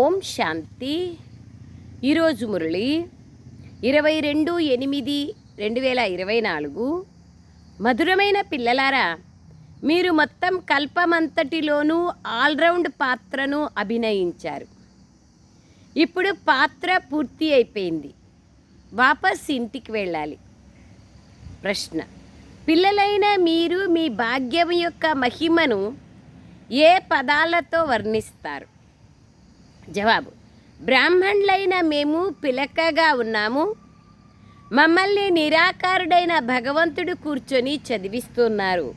ఓం శాంతి. ఈరోజు మురళి ఇరవై రెండు ఎనిమిది రెండు వేల ఇరవై నాలుగు. మధురమైన పిల్లలారా మీరు మొత్తం కల్పమంతటిలోనూ ఆల్రౌండ్ పాత్రను అభినయించారు. ఇప్పుడు పాత్ర పూర్తి అయిపోయింది. వాపస్ ఇంటికి వెళ్ళాలి. ప్రశ్న పిల్లలైన మీరు మీ భాగ్యం యొక్క మహిమను ఏ పదాలతో వర్ణిస్తారు? జవాబు. బ్రాహ్మణులైన మేము పిలకగా ఉన్నాము. మమ్మల్ని నిరాకారుడైన భగవంతుడు కూర్చొని చదివిస్తున్నారు.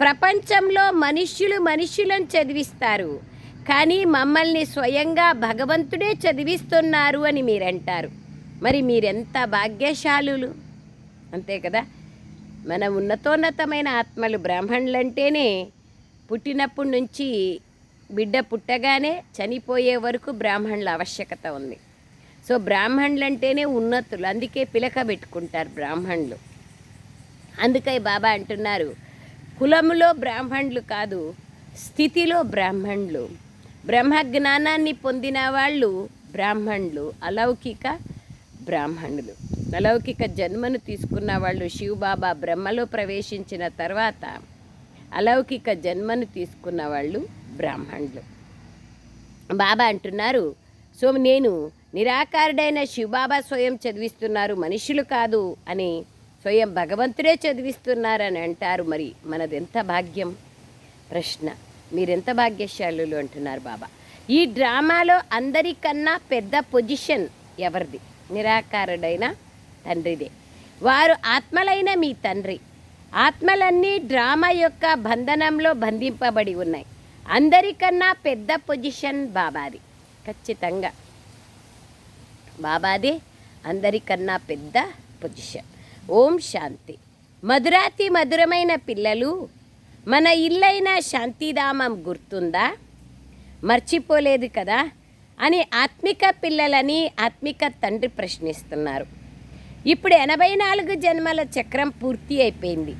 ప్రపంచంలో మనుష్యులు మనుష్యులను చదివిస్తారు. కానీ మమ్మల్ని స్వయంగా భగవంతుడే చదివిస్తున్నారు అని మీరంటారు. మరి మీరెంత భాగ్యశాలులు? అంతే కదా? మన ఉన్నతోన్నతమైన ఆత్మలు బ్రాహ్మణులంటేనే పుట్టినప్పటి నుంచి బిడ్డ పుట్టగానే చనిపోయే వరకు బ్రాహ్మణుల ఆవశ్యకత ఉంది. సో బ్రాహ్మణులు అంటేనే ఉన్నతులు. అందుకే పిలక పెట్టుకుంటారు బ్రాహ్మణులు. అందుకే బాబా అంటున్నారు కులములో బ్రాహ్మణులు కాదు స్థితిలో బ్రాహ్మణులు. బ్రహ్మ జ్ఞానాన్ని పొందిన వాళ్ళు బ్రాహ్మణులు అలౌకిక బ్రాహ్మణులు. అలౌకిక జన్మను తీసుకున్న వాళ్ళు శివబాబా బ్రహ్మలో ప్రవేశించిన తర్వాత అలౌకిక జన్మను తీసుకున్న వాళ్ళు బ్రాహ్మణులు. బాబా అంటున్నారు సో నేను నిరాకారుడైన శివబాబా స్వయం చదివిస్తున్నారు మనుషులు కాదు అని స్వయం భగవంతుడే చదివిస్తున్నారని అంటారు. మరి మనది ఎంత భాగ్యం? ప్రశ్న. మీరెంత భాగ్యశాలులు అంటున్నారు బాబా. ఈ డ్రామాలో అందరికన్నా పెద్ద పొజిషన్ ఎవరిది? నిరాకారుడైన తండ్రిదే. వారు ఆత్మలైన మీ తండ్రి. ఆత్మలన్నీ డ్రామా యొక్క బంధనంలో బంధింపబడి ఉన్నాయి. అందరికన్నా పెద్ద పొజిషన్ బాబాది. ఖచ్చితంగా. బాబాది అందరికన్నా పెద్ద పొజిషన్. ఓం శాంతి. మధురాతి మధురమైన పిల్లలు మన ఇల్లైన శాంతిధామం గుర్తుందా? మర్చిపోలేదు కదా? అని ఆత్మిక పిల్లలని ఆత్మిక తండ్రి ప్రశ్నిస్తున్నారు. ఇప్పుడు ఎనభై నాలుగు జన్మల చక్రం పూర్తి అయిపోయింది.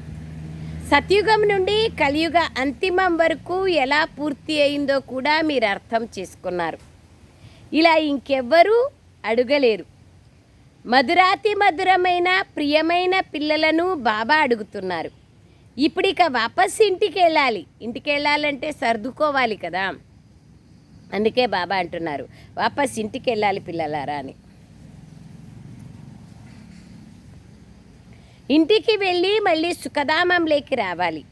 సత్యుగం నుండి కలియుగ అంతిమం వరకు ఎలా పూర్తి అయిందో కూడా మీరు అర్థం చేసుకున్నారు. ఇలా ఇంకెవ్వరూ అడగలేరు. మధురాతి మధురమైన ప్రియమైన పిల్లలను బాబా అడుగుతున్నారు. ఇప్పుడు ఇక వాపస్ ఇంటికి వెళ్ళాలి ఇంటికి వెళ్ళాలంటే సర్దుకోవాలి కదా. అందుకే బాబా అంటున్నారు. వాపస్ ఇంటికి వెళ్ళాలి పిల్లలారా అని. ఇంటికి వెళ్ళి మళ్ళీ సుఖధామంలోకి రావాలి.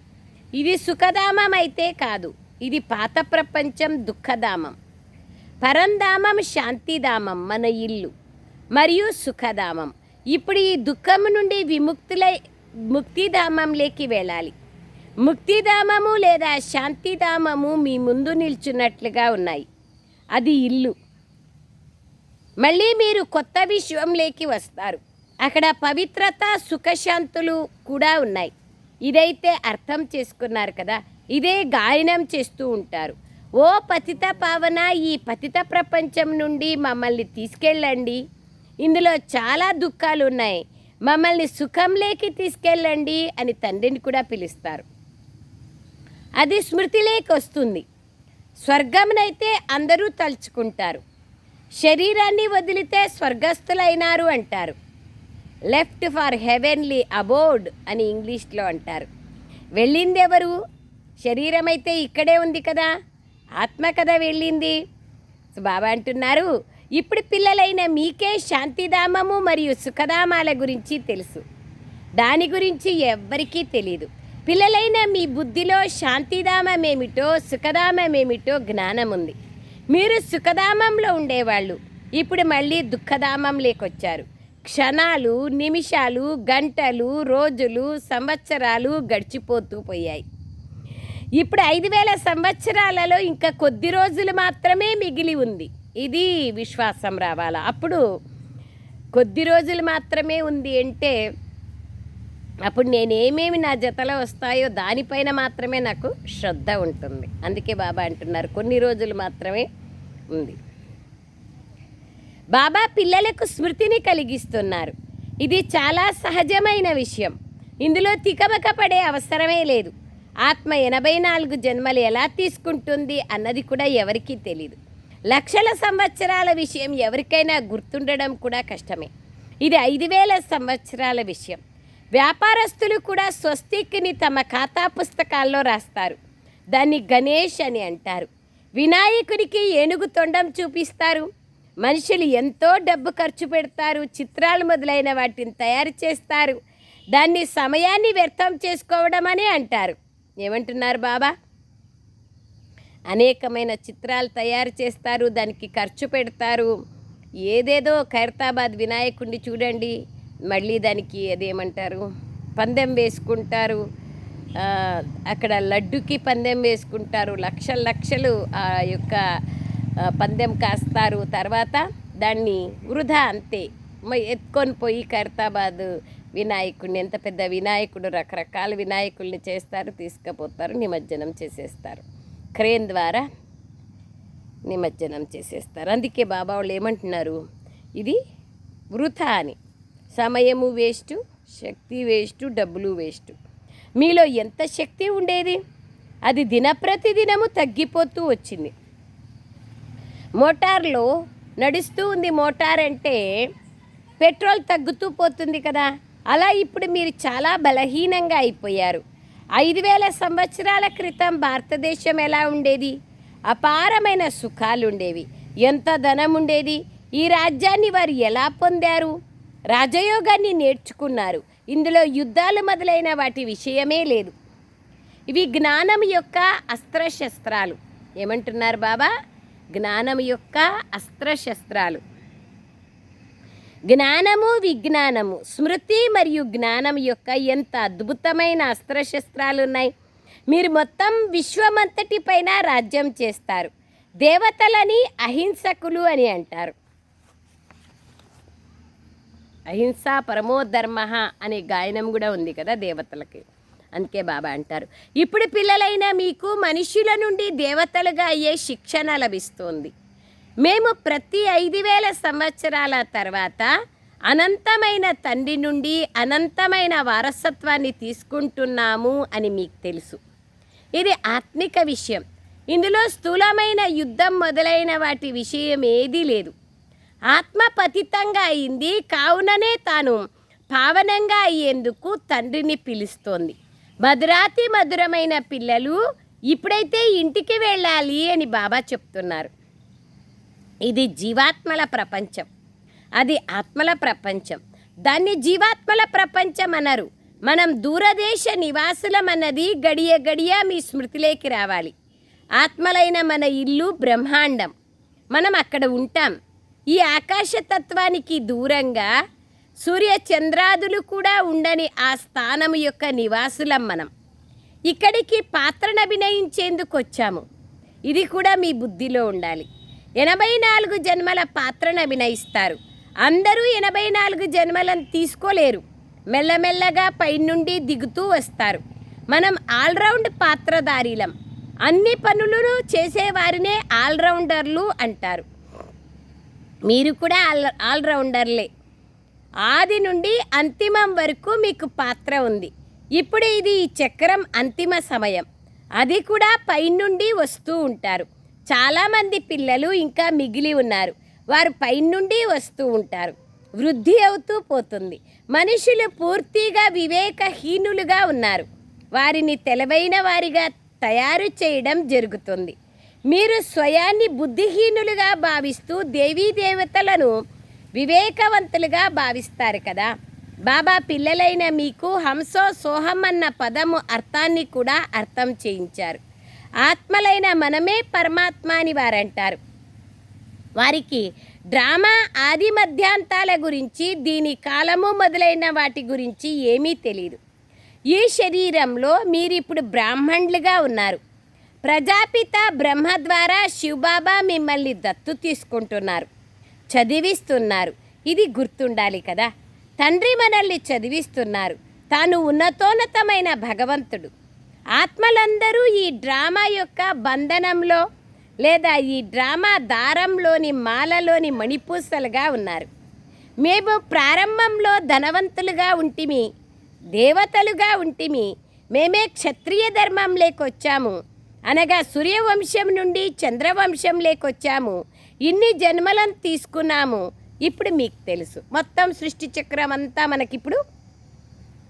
ఇది సుఖధామం అయితే కాదు ఇది పాత ప్రపంచం దుఃఖధామం. పరంధామం శాంతిధామం మన ఇల్లు మరియు సుఖధామం. ఇప్పుడు ఈ దుఃఖం నుండి విముక్తులై ముక్తిధామంలోకి వెళ్ళాలి. ముక్తిధామము లేదా శాంతిధామము మీ ముందు నిల్చున్నట్లుగా ఉన్నాయి. అది ఇల్లు. మళ్ళీ మీరు కొత్త విశ్వంలోకి వస్తారు. అక్కడ పవిత్రత సుఖశాంతులు కూడా ఉన్నాయి. ఇదైతే అర్థం చేసుకున్నారు కదా? ఇదే గాయనం చేస్తూ ఉంటారు. ఓ పతిత పావన ఈ పతిత ప్రపంచం నుండి మమ్మల్ని తీసుకెళ్ళండి. ఇందులో చాలా దుఃఖాలు ఉన్నాయి మమ్మల్ని సుఖంలోకి తీసుకెళ్ళండి అని తండ్రిని కూడా పిలుస్తారు. అది స్మృతిలోకి వస్తుంది. స్వర్గంనైతే అందరూ తలుచుకుంటారు. శరీరాన్ని వదిలితే స్వర్గస్థులైనారు అంటారు. లెఫ్ట్ ఫర్ హెవెన్లీ అబోర్డ్ అని ఇంగ్లీష్లో అంటారు. వెళ్ళింది ఎవరు? శరీరం అయితే ఇక్కడే ఉంది కదా. ఆత్మ కదా వెళ్ళింది. బాబా అంటున్నారు ఇప్పుడు పిల్లలైన మీకే శాంతిధామము మరియు సుఖధామాల గురించి తెలుసు. దాని గురించి ఎవ్వరికీ తెలియదు పిల్లలైన మీ బుద్ధిలో శాంతిధామమేమిటో సుఖధామమేమిటో జ్ఞానం ఉంది. మీరు సుఖధామంలో ఉండేవాళ్ళు. ఇప్పుడు మళ్ళీ దుఃఖధామం లేకొచ్చారు. క్షణాలు నిమిషాలు గంటలు రోజులు సంవత్సరాలు గడిచిపోతూ పోయాయి. ఇప్పుడు ఐదు వేల సంవత్సరాలలో ఇంకా కొద్ది రోజులు మాత్రమే మిగిలి ఉంది. ఇది విశ్వాసం రావాలా? అప్పుడు కొద్ది రోజులు మాత్రమే ఉంది అంటే అప్పుడు నేనేమేమి నా జతలో వస్తాయో దానిపైన మాత్రమే నాకు శ్రద్ధ ఉంటుంది. అందుకే బాబా అంటున్నారు కొన్ని రోజులు మాత్రమే ఉంది. బాబా పిల్లలకు స్మృతిని కలిగిస్తున్నారు. ఇది చాలా సహజమైన విషయం. ఇందులో తికమక పడే అవసరమే లేదు. ఆత్మ ఎనభై నాలుగు జన్మలు ఎలా తీసుకుంటుంది అన్నది కూడా ఎవరికీ తెలియదు లక్షల సంవత్సరాల విషయం ఎవరికైనా గుర్తుండడం కూడా కష్టమే. ఇది ఐదు వేల సంవత్సరాల విషయం. వ్యాపారస్తులు కూడా స్వస్తిక్ని తమ ఖాతా పుస్తకాల్లో రాస్తారు. దాన్ని గణేష్ అని అంటారు. వినాయకుడికి ఏనుగు తొండం చూపిస్తారు. మనుషులు ఎంతో డబ్బు ఖర్చు పెడతారు చిత్రాలు మొదలైన వాటిని తయారు చేస్తారు. దాన్ని సమయాన్ని వ్యర్థం చేసుకోవడం అని అంటారు. ఏమంటున్నారు బాబా? అనేకమైన చిత్రాలు తయారు చేస్తారు దానికి ఖర్చు పెడతారు. ఏదేదో ఖైరతాబాద్ వినాయకుడిని చూడండి మళ్ళీ దానికి అదేమంటారు? పందెం వేసుకుంటారు. అక్కడ లడ్డుకి పందెం వేసుకుంటారు. లక్షల లక్షలు ఆ యొక్క పందెం కాస్తారు. తర్వాత దాన్ని వృధా అంతే. మ- ఎత్తుకొని పోయి ఖైరతాబాద్ వినాయకుడిని ఎంత పెద్ద వినాయకుడు రకరకాల వినాయకుల్ని చేస్తారు తీసుకుపోతారు నిమజ్జనం చేసేస్తారు. క్రేన్ ద్వారా నిమజ్జనం చేసేస్తారు. అందుకే బాబా వాళ్ళు ఏమంటున్నారు ఇది వృథా అని. సమయము వేస్టు శక్తి వేస్టు డబ్బులు వేస్టు. మీలో ఎంత శక్తి ఉండేది? అది దినప్రతి దినము తగ్గిపోతూ వచ్చింది. మోటార్లో నడుస్తూ ఉంది మోటార్ అంటే పెట్రోల్ తగ్గుతూ పోతుంది కదా. అలా ఇప్పుడు మీరు చాలా బలహీనంగా అయిపోయారు. ఐదు వేల సంవత్సరాల క్రితం భారతదేశం ఎలా ఉండేది? అపారమైన సుఖాలు ఉండేవి. ఎంత ధనం ఉండేది? ఈ రాజ్యాన్ని వారు ఎలా పొందారు? రాజయోగాన్ని నేర్చుకున్నారు. ఇందులో యుద్ధాలు మొదలైన వాటి విషయమే లేదు. ఇవి జ్ఞానం యొక్క అస్త్రశస్త్రాలు. ఏమంటున్నారు బాబా? జ్ఞానం యొక్క అస్త్రశస్త్రాలు. జ్ఞానము విజ్ఞానము స్మృతి మరియు జ్ఞానం యొక్క ఎంత అద్భుతమైన అస్త్రశస్త్రాలు ఉన్నాయి. మీరు మొత్తం విశ్వమంతటి పైన రాజ్యం చేస్తారు. దేవతలని అహింసకులు అని అంటారు. అహింస పరమోధర్మ అనే గాయనం కూడా ఉంది కదా దేవతలకి. అందుకే బాబా అంటారు. ఇప్పుడు పిల్లలైన మీకు మనుషుల నుండి దేవతలుగా అయ్యే శిక్షణ లభిస్తుంది. మేము ప్రతి ఐదు వేల సంవత్సరాల తర్వాత అనంతమైన తండ్రి నుండి అనంతమైన వారసత్వాన్ని తీసుకుంటున్నాము అని మీకు తెలుసు. ఇది ఆత్మిక విషయం. ఇందులో స్థూలమైన యుద్ధం మొదలైన వాటి విషయం ఏదీ లేదు. ఆత్మ పతితంగా అయింది కావుననే తాను పావనంగా అయ్యేందుకు తండ్రిని పిలుస్తోంది. భద్రాతి మధురమైన పిల్లలు ఇప్పుడైతే ఇంటికి వెళ్ళాలి అని బాబా చెప్తున్నారు. ఇది జీవాత్మల ప్రపంచం. అది ఆత్మల ప్రపంచం. దాన్ని జీవాత్మల ప్రపంచం అన్నారు మనం దూరదేశ నివాసులం అన్నది గడియ గడియ మీ స్మృతిలోకి రావాలి. ఆత్మలైన మన ఇల్లు బ్రహ్మాండం. మనం అక్కడ ఉంటాం. ఈ ఆకాశతత్వానికి దూరంగా సూర్య చంద్రాదులు కూడా ఉండని ఆ స్థానము యొక్క నివాసులం మనం. ఇక్కడికి పాత్రను అభినయించేందుకు వచ్చాము ఇది కూడా మీ బుద్ధిలో ఉండాలి. ఎనభై నాలుగు జన్మల పాత్రను అభినయిస్తారు. అందరూ ఎనభై నాలుగు జన్మలను తీసుకోలేరు. మెల్లమెల్లగా పైనుండి దిగుతూ వస్తారు. మనం ఆల్రౌండ్ పాత్రధారీలం. అన్ని పనులను చేసేవారినే ఆల్రౌండర్లు అంటారు. మీరు కూడా ఆల్ ఆల్రౌండర్లే. ఆది నుండి అంతిమం వరకు మీకు పాత్ర ఉంది. ఇప్పుడు ఇది ఈ చక్రం అంతిమ సమయం. అది కూడా పైనుండి వస్తూ ఉంటారు. చాలామంది పిల్లలు ఇంకా మిగిలి ఉన్నారు. వారు పైనుండి వస్తూ ఉంటారు. వృద్ధి అవుతూ పోతుంది. మనుషులు పూర్తిగా వివేకహీనులుగా ఉన్నారు. వారిని తెలివైన వారిగా తయారు చేయడం జరుగుతుంది. మీరు స్వయాన్ని బుద్ధిహీనులుగా భావిస్తూ దేవీ దేవతలను వివేకవంతులుగా భావిస్తారు కదా. బాబా పిల్లలైన మీకు హంసో సోహం అన్న పదము అర్థాన్ని కూడా అర్థం చేయించారు. ఆత్మలైన మనమే పరమాత్మ అని వారంటారు. వారికి డ్రామా ఆది మధ్యాంతాల గురించి దీని కాలము మొదలైన వాటి గురించి ఏమీ తెలియదు ఈ శరీరంలో మీరిప్పుడు బ్రాహ్మణులుగా ఉన్నారు. ప్రజాపిత బ్రహ్మ ద్వారా శివబాబా మిమ్మల్ని దత్తు తీసుకుంటున్నారు. చదివిస్తున్నారు. ఇది గుర్తుండాలి కదా. తండ్రి మనల్ని చదివిస్తున్నారు. తాను ఉన్నతోన్నతమైన భగవంతుడు. ఆత్మలందరూ ఈ డ్రామా యొక్క బంధనంలో లేదా ఈ డ్రామా దారంలోని మాలలోని మణిపూసలుగా ఉన్నారు. మేము ప్రారంభంలో ధనవంతులుగా ఉంటిమి దేవతలుగా ఉంటిమి మేమే క్షత్రియ ధర్మం లేకొచ్చాము అనగా సూర్యవంశం నుండి చంద్రవంశం లేకొచ్చాము ఇన్ని జన్మలను తీసుకున్నాము. ఇప్పుడు మీకు తెలుసు. మొత్తం సృష్టి చక్రం అంతా మనకిప్పుడు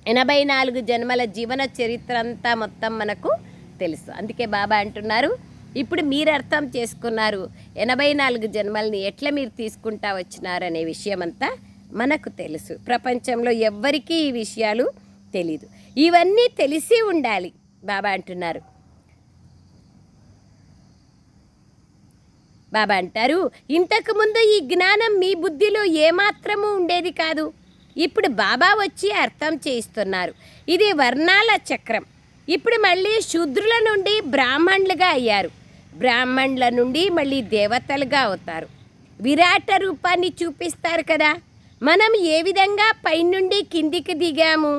ఎనభై నాలుగు జన్మల జీవన చరిత్ర అంతా మొత్తం మనకు తెలుసు. అందుకే బాబా అంటున్నారు ఇప్పుడు మీరు అర్థం చేసుకున్నారు ఎనభై నాలుగు జన్మల్ని ఎట్లా మీరు తీసుకుంటా వచ్చినారనే విషయం అంతా మనకు తెలుసు. ప్రపంచంలో ఎవ్వరికీ ఈ విషయాలు తెలీదు. ఇవన్నీ తెలిసి ఉండాలి బాబా అంటున్నారు. బాబా అంటారు ఇంతకుముందు ఈ జ్ఞానం మీ బుద్ధిలో ఏమాత్రము ఉండేది కాదు. ఇప్పుడు బాబా వచ్చి అర్థం చేయిస్తున్నారు. ఇది వర్ణాల చక్రం. ఇప్పుడు మళ్ళీ శూద్రుల నుండి బ్రాహ్మణులుగా అయ్యారు. బ్రాహ్మణుల నుండి మళ్ళీ దేవతలుగా అవుతారు. విరాట రూపాన్ని చూపిస్తారు కదా. మనం ఏ విధంగా పైనుండి కిందికి దిగాము?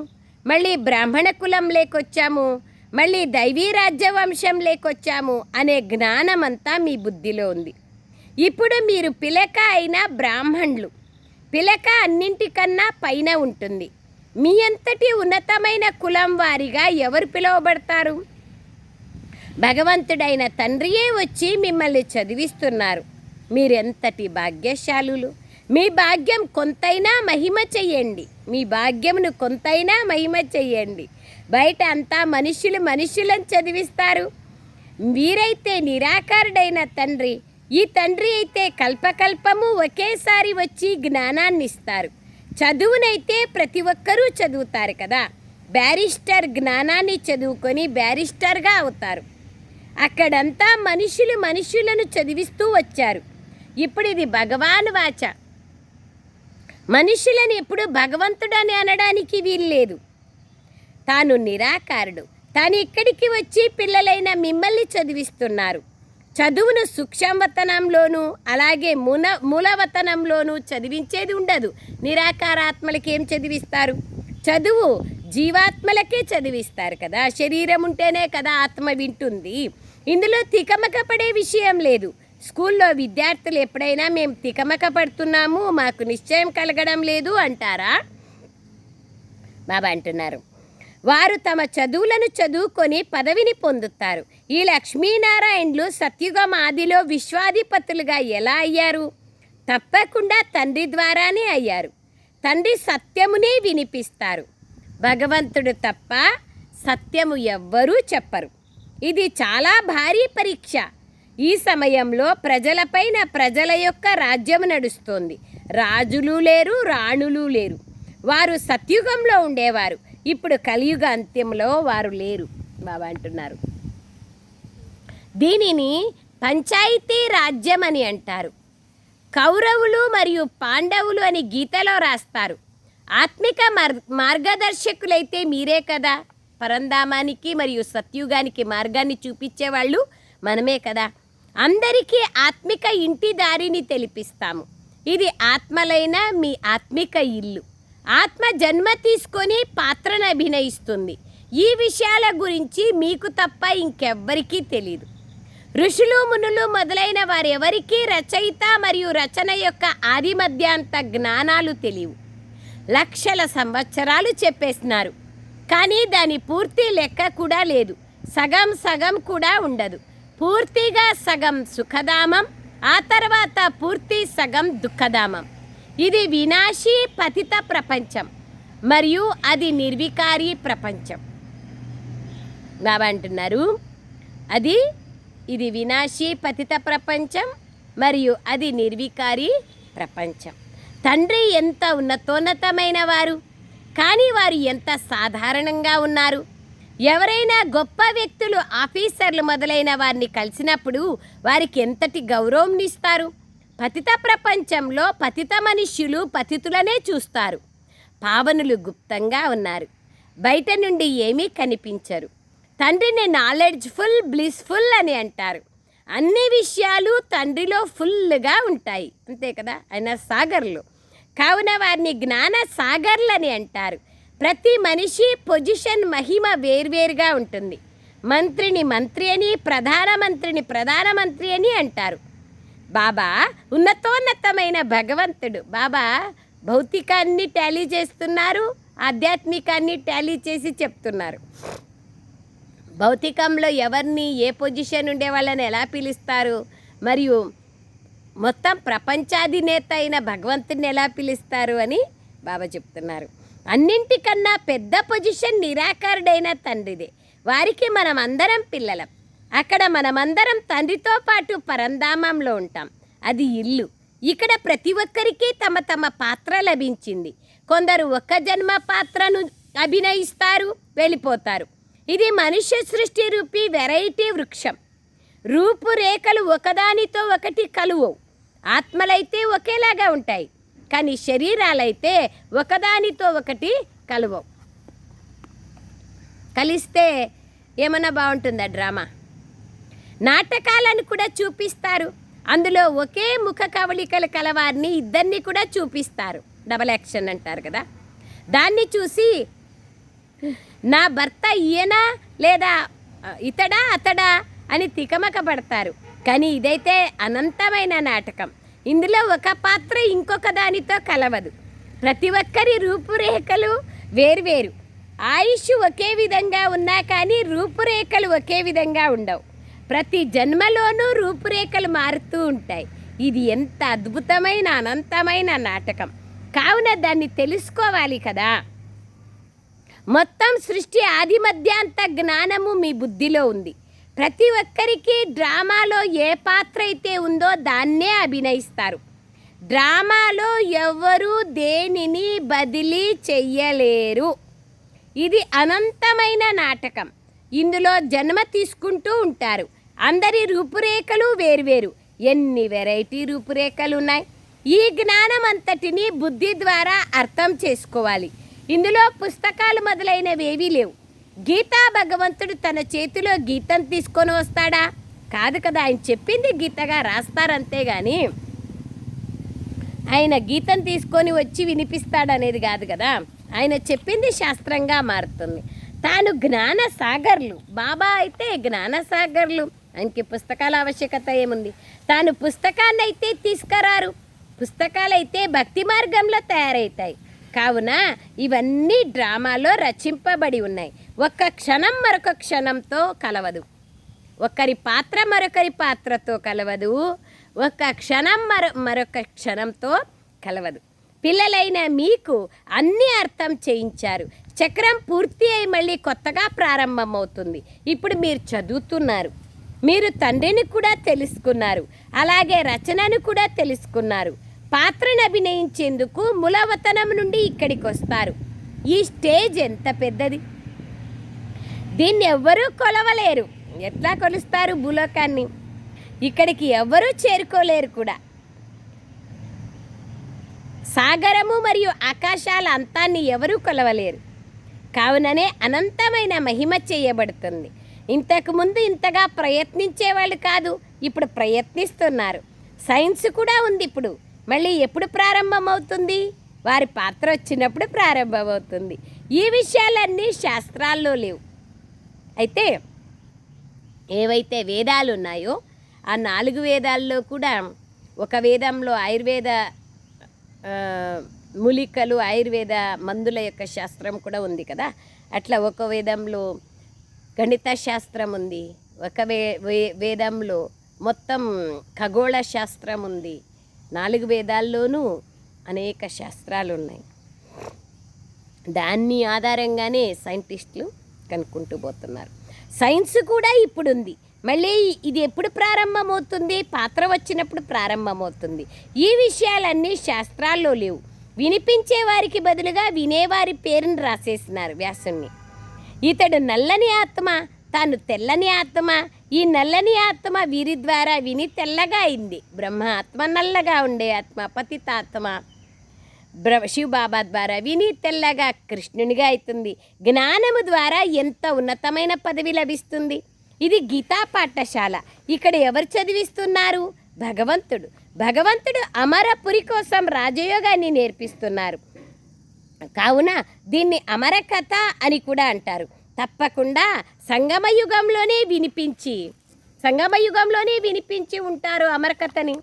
మళ్ళీ బ్రాహ్మణ కులం లేకొచ్చాము. మళ్ళీ దైవీ రాజ్యవంశం లేకొచ్చాము అనే జ్ఞానం అంతా మీ బుద్ధిలో ఉంది. ఇప్పుడు మీరు పిలక అయిన బ్రాహ్మణులు. పిలక అన్నింటికన్నా పైన ఉంటుంది. మీ అంతటి ఉన్నతమైన కులం వారిగా ఎవరు పిలువబడతారు? భగవంతుడైన తండ్రియే వచ్చి మిమ్మల్ని చదివిస్తున్నారు. మీరెంతటి భాగ్యశాలులు? మీ భాగ్యం కొంతైనా మహిమ చెయ్యండి. మీ భాగ్యమును కొంతైనా మహిమ చెయ్యండి. బయట అంతా మనుషులు మనుషులను చదివిస్తారు. మీరైతే నిరాకారుడైన తండ్రి ఈ తండ్రి అయితే కల్పకల్పము ఒకేసారి వచ్చి జ్ఞానాన్ని ఇస్తారు చదువునైతే ప్రతి ఒక్కరూ చదువుతారు కదా. బ్యారిస్టర్ జ్ఞానాన్ని చదువుకొని బ్యారిస్టర్గా అవుతారు. అక్కడంతా మనుషులు మనుషులను చదివిస్తూ వచ్చారు. ఇప్పుడు ఇది భగవాన్ వాచ. మనుషులను ఎప్పుడు భగవంతుడని అనడానికి వీల్లేదు తాను నిరాకారుడు. తాను ఇక్కడికి వచ్చి పిల్లలైన మిమ్మల్ని చదివిస్తున్నారు. చదువును సూక్ష్మవతనంలోనూ అలాగే మూల మూలవతనంలోనూ చదివించేది ఉండదు. నిరాకారాత్మలకి ఏం చదివిస్తారు? చదువు జీవాత్మలకే చదివిస్తారు కదా. శరీరం ఉంటేనే కదా ఆత్మ వింటుంది. ఇందులో తికమక పడే విషయం లేదు. స్కూల్లో విద్యార్థులు ఎప్పుడైనా మేము తికమక పడుతున్నాము మాకు నిశ్చయం కలగడం లేదు అంటారా? బాబా అంటున్నారు. వారు తమ చదువులను చదువుకొని పదవిని పొందుతారు. ఈ లక్ష్మీనారాయణులు సత్యుగం ఆదిలో విశ్వాధిపతులుగా ఎలా అయ్యారు? తప్పకుండా తండ్రి ద్వారానే అయ్యారు. తండ్రి సత్యమునే వినిపిస్తారు. భగవంతుడు తప్ప సత్యము ఎవ్వరూ చెప్పరు. ఇది చాలా భారీ పరీక్ష. ఈ సమయంలో ప్రజలపైన ప్రజల యొక్క రాజ్యము నడుస్తోంది. రాజులు లేరు రాణులు లేరు. వారు సత్యుగంలో ఉండేవారు. ఇప్పుడు కలియుగ అంత్యంలో వారు లేరు బాబా అంటున్నారు. దీనిని పంచాయతీ రాజ్యం అని అంటారు. కౌరవులు మరియు పాండవులు అని గీతలో రాస్తారు. ఆత్మిక మార్ మార్గదర్శకులైతే మీరే కదా. పరంధామానికి మరియు సత్యుగానికి మార్గాన్ని చూపించేవాళ్ళు మనమే కదా. అందరికీ ఆత్మిక ఇంటి దారిని తెలిపిస్తాము. ఇది ఆత్మలైన మీ ఆత్మిక ఇల్లు. ఆత్మ జన్మ తీసుకొని పాత్రను అభినయిస్తుంది. ఈ విషయాల గురించి మీకు తప్ప ఇంకెవ్వరికీ తెలియదు ఋషులు మునులు మొదలైన వారెవరికీ రచయిత మరియు రచన యొక్క ఆది మధ్యాంత జ్ఞానాలు తెలియవు. లక్షల సంవత్సరాలు చెప్పేసినారు కానీ దాని పూర్తి లెక్క కూడా లేదు. సగం సగం కూడా ఉండదు. పూర్తిగా సగం సుఖధామం ఆ తర్వాత పూర్తి సగం దుఃఖధామం. ఇది వినాశీ పతిత ప్రపంచం మరియు అది నిర్వికారి ప్రపంచం. బాబా అంటున్నారు అది ఇది వినాశీ పతిత ప్రపంచం మరియు అది నిర్వికారి ప్రపంచం. తండ్రి ఎంత ఉన్నతోన్నతమైన వారు కానీ వారు ఎంత సాధారణంగా ఉన్నారు. ఎవరైనా గొప్ప వ్యక్తులు ఆఫీసర్లు మొదలైన వారిని కలిసినప్పుడు వారికి ఎంతటి గౌరవం ఇస్తారు? పతిత ప్రపంచంలో పతిత మనుష్యులు పతితులనే చూస్తారు. పావనులు గుప్తంగా ఉన్నారు. బయట నుండి ఏమీ కనిపించరు. తండ్రిని నాలెడ్జ్ఫుల్ బ్లిస్ఫుల్ అని అంటారు. అన్ని విషయాలు తండ్రిలో ఫుల్గా ఉంటాయి. అంతే కదా? ఆయన సాగర్లు. కావున వారిని జ్ఞాన సాగర్లని అంటారు. ప్రతి మనిషి పొజిషన్ మహిమ వేర్వేరుగా ఉంటుంది. మంత్రిని మంత్రి అని ప్రధానమంత్రిని ప్రధానమంత్రి అని అంటారు. బాబా ఉన్నతోన్నతమైన భగవంతుడు. బాబా భౌతికాన్ని టాలీ చేస్తున్నారు ఆధ్యాత్మికాన్ని టాలీ చేసి చెప్తున్నారు. భౌతికంలో ఎవరిని ఏ పొజిషన్ ఉండే వాళ్ళని ఎలా పిలుస్తారు మరియు మొత్తం ప్రపంచాధినేత అయిన భగవంతుని ఎలా పిలుస్తారు అని బాబా చెప్తున్నారు. అన్నింటికన్నా పెద్ద పొజిషన్ నిరాకారుడైన తండ్రిదే. వారికి మనం అందరం పిల్లలం. అక్కడ మనమందరం తండ్రితో పాటు పరంధామంలో ఉంటాం. అది ఇల్లు. ఇక్కడ ప్రతి ఒక్కరికి తమ తమ పాత్ర లభించింది. కొందరు ఒక్క జన్మ పాత్రను అభినయిస్తారు వెళ్ళిపోతారు. ఇది మనుష్య సృష్టి రూపి వెరైటీ వృక్షం. రూపురేఖలు ఒకదానితో ఒకటి కలువవు. ఆత్మలైతే ఒకేలాగా ఉంటాయి. కానీ శరీరాలైతే ఒకదానితో ఒకటి కలువవు. కలిస్తే ఏమన్నా బాగుంటుందా డ్రామా? నాటకాలను కూడా చూపిస్తారు. అందులో ఒకే ముఖ కవళికలు కలవారిని ఇద్దరిని కూడా చూపిస్తారు. డబల్ యాక్షన్ అంటారు కదా. దాన్ని చూసి నా భర్త ఈయనా లేదా ఇతడా అతడా? అని తికమక పడతారు. కానీ ఇదైతే అనంతమైన నాటకం. ఇందులో ఒక పాత్ర ఇంకొక దానితో కలవదు. ప్రతి ఒక్కరి రూపురేఖలు వేర్వేరు ఆయుష్ ఒకే విధంగా ఉన్నా కానీ రూపురేఖలు ఒకే విధంగా ఉండవు. ప్రతి జన్మలోనూ రూపురేఖలు మారుతూ ఉంటాయి. ఇది ఎంత అద్భుతమైన అనంతమైన నాటకం. కావున దాన్ని తెలుసుకోవాలి కదా. మొత్తం సృష్టి ఆది మధ్యాంత జ్ఞానము మీ బుద్ధిలో ఉంది. ప్రతి ఒక్కరికి డ్రామాలో ఏ పాత్ర అయితే ఉందో దాన్నే అభినయిస్తారు. డ్రామాలో ఎవరు దేనిని బదిలీ చెయ్యలేరు. ఇది అనంతమైన నాటకం. ఇందులో జన్మ తీసుకుంటూ ఉంటారు. అందరి రూపురేఖలు వేరువేరు. ఎన్ని వెరైటీ రూపురేఖలు ఉన్నాయి ఈ జ్ఞానం అంతటిని బుద్ధి ద్వారా అర్థం చేసుకోవాలి. ఇందులో పుస్తకాలు మొదలైనవి ఏవీ లేవు. గీతా భగవంతుడు తన చేతిలో గీతం తీసుకొని వస్తాడా? కాదు కదా ఆయన చెప్పింది గీతగా రాస్తారంతే కానీ ఆయన గీతం తీసుకొని వచ్చి వినిపిస్తాడనేది కాదు కదా. ఆయన చెప్పింది శాస్త్రంగా మారుతుంది. తాను జ్ఞాన సాగర్లు బాబా అయితే జ్ఞాన సాగర్లు ఆయనకి పుస్తకాల ఆవశ్యకత ఏముంది? తాను పుస్తకాన్ని అయితే తీసుకురారు. పుస్తకాలైతే భక్తి మార్గంలో తయారవుతాయి కావున ఇవన్నీ డ్రామాలో రచింపబడి ఉన్నాయి. ఒక్క క్షణం మరొక క్షణంతో కలవదు. ఒకరి పాత్ర మరొకరి పాత్రతో కలవదు. ఒక క్షణం మరొ మరొక క్షణంతో కలవదు. పిల్లలైన మీకు అన్నీ అర్థం చేయించారు. చక్రం పూర్తి అయి మళ్ళీ కొత్తగా ప్రారంభమవుతుంది. ఇప్పుడు మీరు చదువుతున్నారు. మీరు తండ్రిని కూడా తెలుసుకున్నారు. అలాగే రచనను కూడా తెలుసుకున్నారు. పాత్రను అభినయించేందుకు మూలవతనం నుండి ఇక్కడికి వస్తారు ఈ స్టేజ్ ఎంత పెద్దది? దీన్ని ఎవ్వరూ కొలవలేరు. ఎట్లా కొలుస్తారు భూలోకాన్ని? ఇక్కడికి ఎవ్వరూ చేరుకోలేరు కూడా. సాగరము మరియు ఆకాశాల అంతాన్ని ఎవరూ కొలవలేరు. కావుననే అనంతమైన మహిమ చేయబడుతుంది. ఇంతకుముందు ఇంతగా ప్రయత్నించేవాళ్ళు కాదు ఇప్పుడు ప్రయత్నిస్తున్నారు. సైన్స్ కూడా ఉంది ఇప్పుడు. మళ్ళీ ఎప్పుడు ప్రారంభమవుతుంది? వారి పాత్ర వచ్చినప్పుడు ప్రారంభమవుతుంది. ఈ విషయాలన్నీ శాస్త్రాల్లో లేవు. అయితే ఏవైతే వేదాలు ఉన్నాయో ఆ నాలుగు వేదాల్లో కూడా ఒక వేదంలో ఆయుర్వేద మూలికలు ఆయుర్వేద మందుల యొక్క శాస్త్రం కూడా ఉంది కదా. అట్లా ఒక వేదంలో గణిత శాస్త్రం ఉంది ఒక వే వే- వేదంలో మొత్తం ఖగోళ శాస్త్రం ఉంది నాలుగు వేదాల్లోనూ అనేక శాస్త్రాలు ఉన్నాయి దాన్ని ఆధారంగానే సైంటిస్టులు కనుక్కుంటూ పోతున్నారు. సైన్స్ కూడా ఇప్పుడు ఉంది మళ్ళీ ఇది ఎప్పుడు ప్రారంభమవుతుంది? పాత్ర వచ్చినప్పుడు ప్రారంభమవుతుంది. ఈ విషయాలన్నీ శాస్త్రాల్లో లేవు. వినిపించే వారికి బదులుగా వినేవారి పేరుని రాసేసినారు వ్యాసుని ఇతడు నల్లని ఆత్మ తాను తెల్లని ఆత్మ. ఈ నల్లని ఆత్మ వీరి ద్వారా విని తెల్లగా అయింది. బ్రహ్మ ఆత్మ నల్లగా ఉండే ఆత్మ పతితాత్మ. బ్ర శివబాబా ద్వారా విని తెల్లగా కృష్ణునిగా అవుతుంది. జ్ఞానము ద్వారా ఎంత ఉన్నతమైన పదవి లభిస్తుంది? ఇది గీతా పాఠశాల. ఇక్కడ ఎవరు చదివిస్తున్నారు? భగవంతుడు. భగవంతుడు అమరపురి కోసం రాజయోగాన్ని నేర్పిస్తున్నారు. కావున దీన్ని అమరకథ అని కూడా అంటారు. తప్పకుండా సంగమయుగంలోనే వినిపించి సంగమయుగంలోనే వినిపించి ఉంటారు అమరకథని.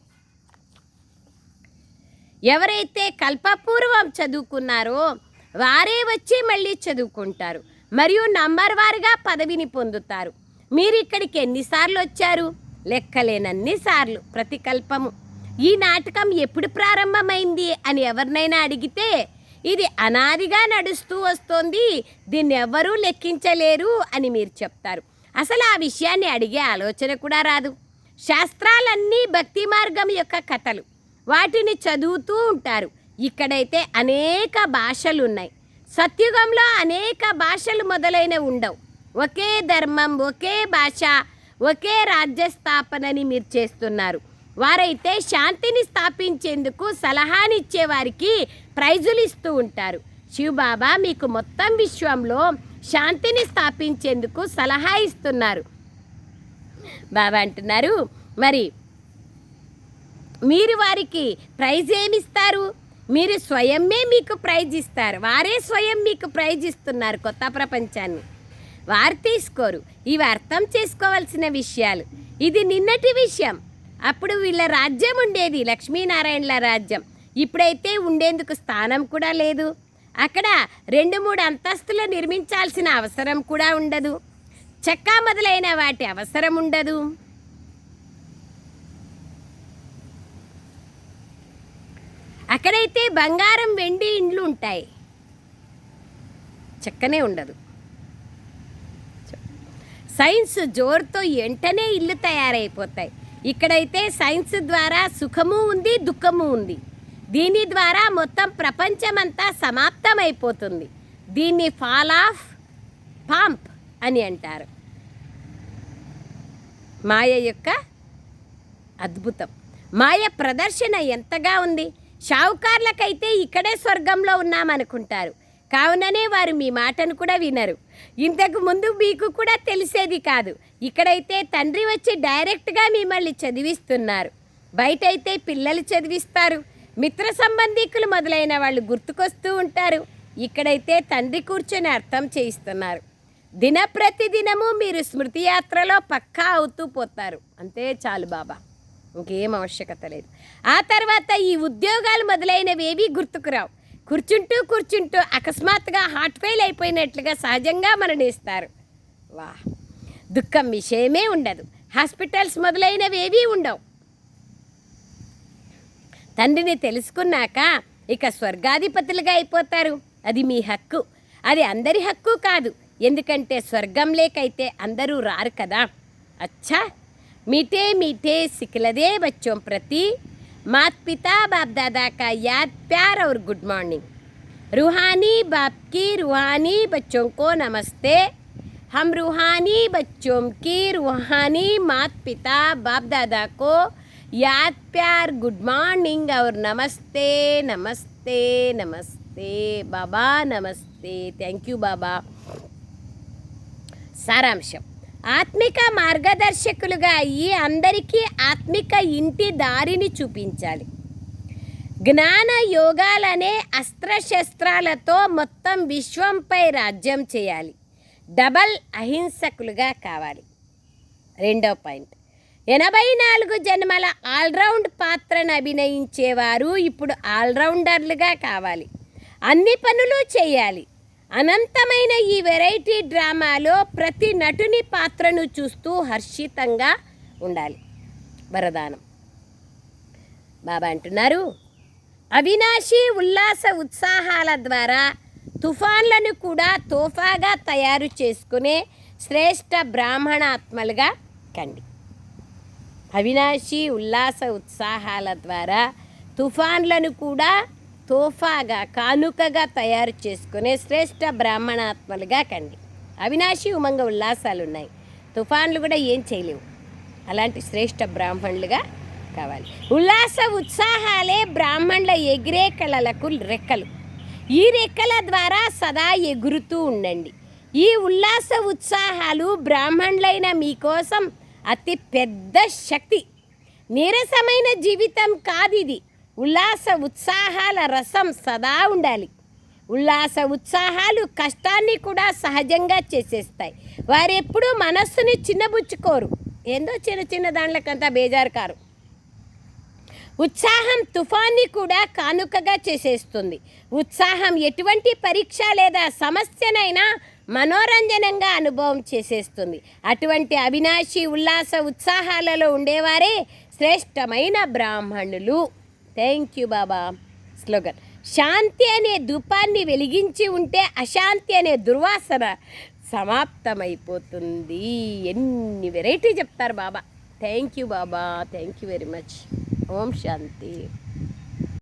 ఎవరైతే కల్పపూర్వం చదువుకున్నారో వారే వచ్చి మళ్ళీ చదువుకుంటారు. మరియు నంబర్ వారుగా పదవిని పొందుతారు. మీరు ఇక్కడికి ఎన్నిసార్లు వచ్చారు? లెక్కలేనన్ని సార్లు ప్రతికల్పము. ఈ నాటకం ఎప్పుడు ప్రారంభమైంది అని ఎవరినైనా అడిగితే ఇది అనాదిగా నడుస్తూ వస్తోంది. దీన్ని ఎవ్వరూ లెక్కించలేరు అని మీరు చెప్తారు. అసలు ఆ విషయాన్ని అడిగే ఆలోచన కూడా రాదు. శాస్త్రాలన్నీ భక్తి మార్గం యొక్క కథలు. వాటిని చదువుతూ ఉంటారు. ఇక్కడైతే అనేక భాషలు ఉన్నాయి సత్యుగంలో అనేక భాషలు మొదలైన ఉండవు. ఒకే ధర్మం ఒకే భాష ఒకే రాజ్య స్థాపనని మీరు చేస్తున్నారు. వారైతే శాంతిని స్థాపించేందుకు సలహానిచ్చే వారికి ప్రైజులు ఇస్తూ ఉంటారు. శివబాబా మీకు మొత్తం విశ్వంలో శాంతిని స్థాపించేందుకు సలహా ఇస్తున్నారు. బాబా అంటున్నారు మరి మీరు వారికి ప్రైజ్ ఏమిస్తారు? మీరు స్వయమే మీకు ప్రైజ్ ఇస్తారు. వారే స్వయం మీకు ప్రైజ్ ఇస్తున్నారు కొత్త ప్రపంచాన్ని. వారు తీసుకోరు. ఇవి అర్థం చేసుకోవాల్సిన విషయాలు. ఇది నిన్నటి విషయం. అప్పుడు వీళ్ళ రాజ్యం ఉండేది లక్ష్మీనారాయణల రాజ్యం. ఇప్పుడైతే ఉండేందుకు స్థానం కూడా లేదు. అక్కడ రెండు మూడు అంతస్తులు నిర్మించాల్సిన అవసరం కూడా ఉండదు. చెక్క మొదలైన వాటి అవసరం ఉండదు. అక్కడైతే బంగారం వెండి ఇండ్లు ఉంటాయి. చెక్కనే ఉండదు. సైన్స్ జోరుతో వెంటనే ఇల్లు తయారైపోతాయి. ఇక్కడైతే సైన్స్ ద్వారా సుఖము ఉంది దుఃఖము ఉంది. దీని ద్వారా మొత్తం ప్రపంచమంతా సమాప్తమైపోతుంది. దీన్ని ఫాల్ ఆఫ్ పాంప్ అని అంటారు. మాయ యొక్క అద్భుతం. మాయ ప్రదర్శన ఎంతగా ఉంది? షావుకార్లకైతే ఇక్కడే స్వర్గంలో ఉన్నామనుకుంటారు. కావుననే వారు మీ మాటను కూడా వినరు. ఇంతకు ముందు మీకు కూడా తెలిసేది కాదు. ఇక్కడైతే తండ్రి వచ్చి డైరెక్ట్గా మిమ్మల్ని చదివిస్తున్నారు. బయట అయితే పిల్లలు చదివిస్తారు. మిత్ర సంబంధికులు మొదలైన వాళ్ళు గుర్తుకొస్తూ ఉంటారు. ఇక్కడైతే తండ్రి కూర్చొని అర్థం చేయిస్తున్నారు. దిన ప్రతిదినము మీరు స్మృతి యాత్రలో పక్కా అవుతూ పోతారు. అంతే చాలు బాబా. ఇంకేం ఆవశ్యకత లేదు. ఆ తర్వాత ఈ ఉద్యోగాలు మొదలైనవి ఏవి గుర్తుకురావు కూర్చుంటూ కూర్చుంటూ అకస్మాత్తుగా హార్ట్ ఫెయిల్ అయిపోయినట్లుగా సహజంగా మరణిస్తారు వాహ్! దుఃఖం విషయమే ఉండదు హాస్పిటల్స్ మొదలైనవి ఏవీ ఉండవు తండ్రిని తెలుసుకున్నాక ఇక స్వర్గాధిపతులుగా అయిపోతారు అది మీ హక్కు అది అందరి హక్కు కాదు ఎందుకంటే స్వర్గం లేకైతే అందరూ రారు కదా అచ్చా మీటే మీటే సిక్లదే బచ్చోం ప్రతి मात पिता बाप दादा का याद प्यार और गुड मॉर्निंग रूहानी बाप की रूहानी बच्चों को नमस्ते हम रूहानी बच्चों की रूहानी मात पिता बाप दादा को याद प्यार गुड मॉर्निंग और नमस्ते नमस्ते नमस्ते बाबा नमस्ते थैंक यू बाबा సారాంశం ఆత్మిక మార్గదర్శకులుగా అయ్యి అందరికీ ఆత్మిక ఇంటి దారిని చూపించాలి జ్ఞాన యోగాలనే అస్త్రశస్త్రాలతో మొత్తం విశ్వంపై రాజ్యం చేయాలి డబల్ అహింసకులుగా కావాలి. రెండో పాయింట్. ఎనభై నాలుగు జన్మల ఆల్రౌండ్ పాత్రను అభినయించేవారు ఇప్పుడు ఆల్రౌండర్లుగా కావాలి. అన్ని పనులు చేయాలి. అనంతమైన ఈ వెరైటీ డ్రామాలో ప్రతి నటుని పాత్రను చూస్తూ హర్షితంగా ఉండాలి. వరదానం. బాబా అంటున్నారు అవినాశి ఉల్లాస ఉత్సాహాల ద్వారా తుఫాన్లను కూడా తోఫాగా తయారు చేసుకునే శ్రేష్ఠ బ్రాహ్మణాత్మలుగా కండి. అవినాశి ఉల్లాస ఉత్సాహాల ద్వారా తుఫాన్లను కూడా తోఫాగా కానుకగా తయారు చేసుకునే శ్రేష్ఠ బ్రాహ్మణాత్మలుగా కండి. అవినాశి ఉమంగ ఉల్లాసాలు ఉన్నాయి తుఫాన్లు కూడా ఏం చేయలేవు. అలాంటి శ్రేష్ఠ బ్రాహ్మణులుగా కావాలి. ఉల్లాస ఉత్సాహాలే బ్రాహ్మణుల ఎగిరే కళలకు రెక్కలు. ఈ రెక్కల ద్వారా సదా ఎగురుతూ ఉండండి. ఈ ఉల్లాస ఉత్సాహాలు బ్రాహ్మణులైన మీకోసం అతి పెద్ద శక్తి. నీరసమైన జీవితం కాదు ఇది. ఉల్లాస ఉత్సాహాల రసం సదా ఉండాలి. ఉల్లాస ఉత్సాహాలు కష్టాన్ని కూడా సహజంగా చేసేస్తాయి. వారెప్పుడూ మనస్సుని చిన్నబుచ్చుకోరు. ఏందో చిన్న చిన్న దాంట్లకంతా బేజారు కారు. ఉత్సాహం తుఫాన్ని కూడా కానుకగా చేసేస్తుంది. ఉత్సాహం ఎటువంటి పరీక్ష లేదా సమస్యనైనా మనోరంజనంగా అనుభవం చేసేస్తుంది. అటువంటి అవినాశి ఉల్లాస ఉత్సాహాలలో ఉండేవారే శ్రేష్టమైన బ్రాహ్మణులు. థ్యాంక్ యూ బాబా స్లోగన్ శాంతి అనే ధూపాన్ని వెలిగించి ఉంటే అశాంతి అనే దుర్వాసన సమాప్తమైపోతుంది. ఎన్ని వెరైటీ చెప్తారు Baba. Thank you Baba thank you very much Om Shanti.